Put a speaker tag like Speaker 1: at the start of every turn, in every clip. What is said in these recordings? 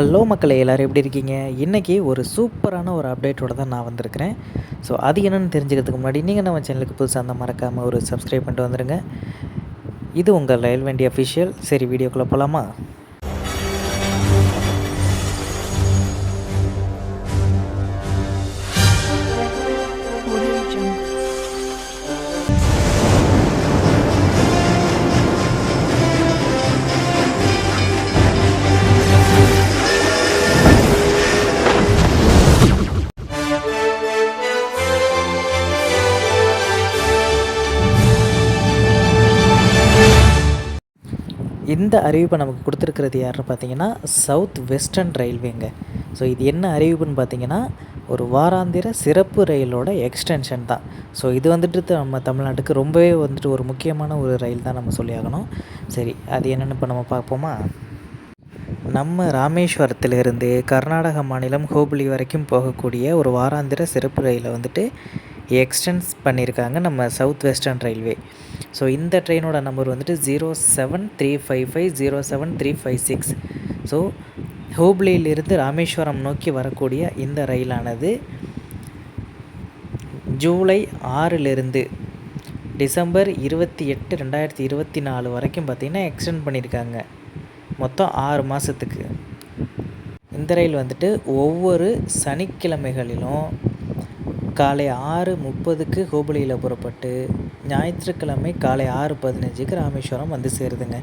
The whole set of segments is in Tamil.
Speaker 1: ஹலோ மக்களை எல்லோரும் எப்படி இருக்கீங்க? இன்றைக்கி ஒரு சூப்பரான ஒரு அப்டேட்டோட தான் நான் வந்திருக்கிறேன். ஸோ அது என்னென்னு தெரிஞ்சுக்கிறதுக்கு முன்னாடி நீங்கள் நம்ம சேனலுக்கு புதுசாக அந்த மறக்காமல் ஒரு சப்ஸ்கிரைப் பண்ணிட்டு வந்துடுங்க இது உங்கள் ரயில் வண்டி அஃபிஷியல் சரி வீடியோக்குள்ளே போகலாமா இந்த அறிவிப்பை நமக்கு கொடுத்துருக்கிறது யாருன்னு பார்த்தீங்கன்னா சவுத் வெஸ்டர்ன் ரயில்வேங்க ஸோ இது என்ன அறிவிப்புன்னு பார்த்தீங்கன்னா ஒரு வாராந்திர சிறப்பு ரயிலோட எக்ஸ்டென்ஷன் தான். ஸோ இது வந்துட்டு நம்ம தமிழ்நாட்டுக்கு ரொம்பவே வந்துட்டு ஒரு முக்கியமான ஒரு ரயில் தான் நம்ம சொல்லி ஆகணும் சரி அது என்னென்னு இப்போ நம்ம பார்ப்போமா? நம்ம ராமேஸ்வரத்திலிருந்து கர்நாடக மாநிலம் ஹூப்ளி வரைக்கும் போகக்கூடிய ஒரு வாராந்திர சிறப்பு ரயிலை வந்துட்டு எக்ஸ்டென்ஸ் பண்ணியிருக்காங்க நம்ம சவுத் வெஸ்டர்ன் ரயில்வே ஸோ இந்த ட்ரெயினோட நம்பர் வந்துட்டு zero seven three five five zero seven three five six so ஹூப்ளியிலிருந்து Rameswaram நோக்கி வரக்கூடிய இந்த ரயிலானது ஜூலை ஆறிலிருந்து டிசம்பர் இருபத்தி எட்டு ரெண்டாயிரத்தி இருபத்தி நாலு வரைக்கும் பார்த்திங்கன்னா எக்ஸ்டெண்ட் பண்ணியிருக்காங்க. மொத்தம் ஆறு மாதத்துக்கு இந்த ரயில் வந்துட்டு ஒவ்வொரு சனிக்கிழமைகளிலும் காலை ஆறு முப்பதுக்கு ஹூபளியில் புறப்பட்டு ஞாயிற்றுக்கிழமை காலை ஆறு பதினஞ்சுக்கு ராமேஸ்வரம் வந்து சேருதுங்க.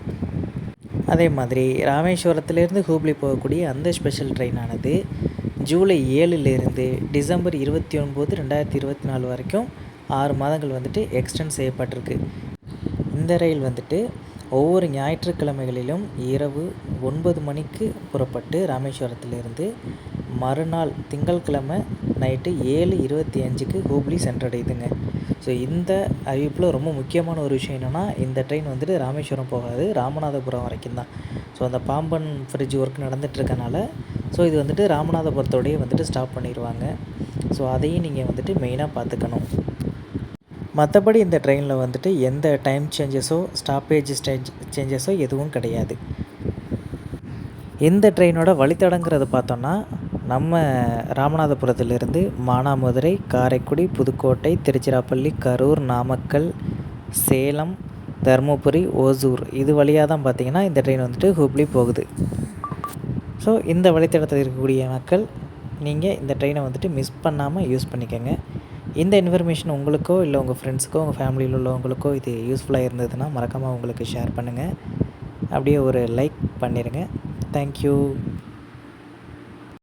Speaker 1: அதே மாதிரி ராமேஸ்வரத்துலேருந்து ஹூப்ளி போகக்கூடிய அந்த ஸ்பெஷல் ட்ரெயினானது ஜூலை ஏழுலேருந்து டிசம்பர் இருபத்தி ஒன்பது ரெண்டாயிரத்தி இருபத்தி நாலு வரைக்கும் ஆறு மாதங்கள் வந்துட்டு எக்ஸ்டெண்ட் செய்யப்பட்டிருக்கு. இந்த ரயில் வந்துட்டு ஒவ்வொரு ஞாயிற்றுக்கிழமைகளிலும் இரவு ஒன்பது மணிக்கு புறப்பட்டு ராமேஸ்வரத்திலிருந்து மறுநாள் திங்கட்கிழமை நைட்டு ஏழு இருபத்தி அஞ்சுக்கு ஹூப்ளி சென்றடையுதுங்க ஸோ இந்த அறிவிப்பில் ரொம்ப முக்கியமான ஒரு விஷயம் என்னென்னா இந்த ட்ரெயின் வந்துட்டு ராமேஸ்வரம் போகாது ராமநாதபுரம் வரைக்கும் தான். ஸோ அந்த பாம்பன் ஃப்ரிட்ஜ் ஒர்க் நடந்துகிட்ருக்கனால இருக்கனால ஸோ இது வந்துட்டு ராமநாதபுரத்தோடயே வந்துட்டு ஸ்டாப் பண்ணிடுவாங்க ஸோ அதையும் நீங்கள் வந்துட்டு மெயினாக பார்த்துக்கணும். மற்றபடி இந்த ட்ரெயினில் வந்துட்டு எந்த டைம் சேஞ்சஸோ ஸ்டாப்பேஜ் ஸ்டேஜ் சேஞ்சஸோ எதுவும் கிடையாது. இந்த ட்ரெயினோட வழித்தடங்கிறது பார்த்தோன்னா நம்ம ராமநாதபுரத்திலிருந்து மானாமதுரை காரைக்குடி புதுக்கோட்டை திருச்சிராப்பள்ளி கரூர் நாமக்கல் சேலம் தருமபுரி ஓசூர் இது வழியாக தான் பார்த்தீங்கன்னா இந்த ட்ரெயின் வந்துட்டு ஹூப்ளி போகுது. ஸோ இந்த வழித்தடத்தில் இருக்கக்கூடிய மக்கள் நீங்கள் இந்த ட்ரெயினை வந்துட்டு மிஸ் பண்ணாமல் யூஸ் பண்ணிக்கோங்க. இந்த இன்ஃபர்மேஷன் உங்களுக்கோ இல்லை உங்கள் ஃப்ரெண்ட்ஸுக்கோ உங்கள் ஃபேமிலியில் உள்ளவங்களுக்கோ இது யூஸ்ஃபுல்லாக இருந்ததுன்னா மறக்காமல் உங்களுக்கு ஷேர் பண்ணுங்கள் அப்படியே ஒரு லைக் பண்ணிடுங்க தேங்க்யூ